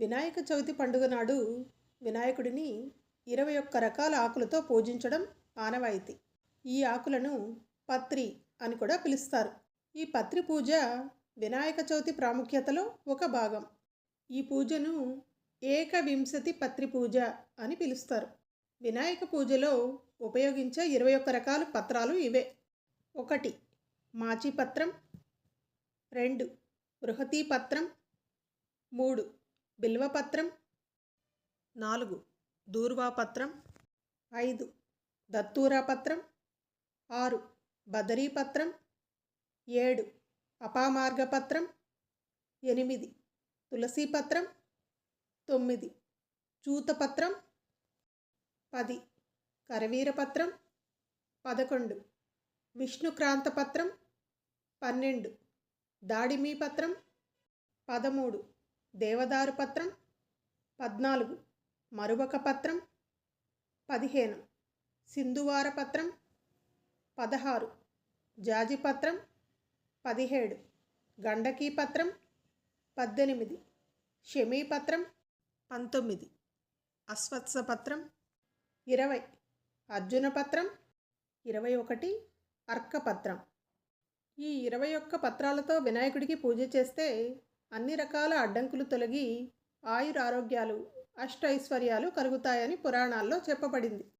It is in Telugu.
వినాయక చవితి పండుగ నాడు వినాయకుడిని ఇరవై ఒక్క రకాల ఆకులతో పూజించడం ఆనవాయితీ. ఈ ఆకులను పత్రి అని కూడా పిలుస్తారు. ఈ పత్రి పూజ వినాయక చవితి ప్రాముఖ్యతలో ఒక భాగం. ఈ పూజను ఏకవింశతి పత్రి పూజ అని పిలుస్తారు. వినాయక పూజలో ఉపయోగించే ఇరవై ఒక్క రకాల పత్రాలు ఇవే. ఒకటి మాచిపత్రం. రెండు బృహతీ పత్రం మూడు బిల్వపత్రం నాలుగు దూర్వాపత్రం ఐదు దత్తూరాపత్రం ఆరు బదరీపత్రం ఏడు అపామార్గపత్రం ఎనిమిది తులసీపత్రం తొమ్మిది చూతపత్రం పది కరవీరపత్రం పదకొండు విష్ణుక్రాంతపత్రం పన్నెండు దాడిమీ పత్రం పదమూడు దేవదారు పత్రం పద్నాలుగు. మరువక పత్రం పదిహేను. సింధువార పత్రం పదహారు. జాజి పత్రం పదిహేడు. గండకీ పత్రం పద్దెనిమిది. షమీపత్రం పంతొమ్మిది. అశ్వత్సపత్రం ఇరవై. అర్జున పత్రం ఇరవై ఒకటి. అర్కపత్రం ఈ ఇరవై ఒక్క పత్రాలతో వినాయకుడికి పూజ చేస్తే అన్ని రకాల అడ్డంకులు తొలగి ఆయురారోగ్యాలు అష్టైశ్వర్యాలు కలుగుతాయని పురాణాల్లో చెప్పబడింది.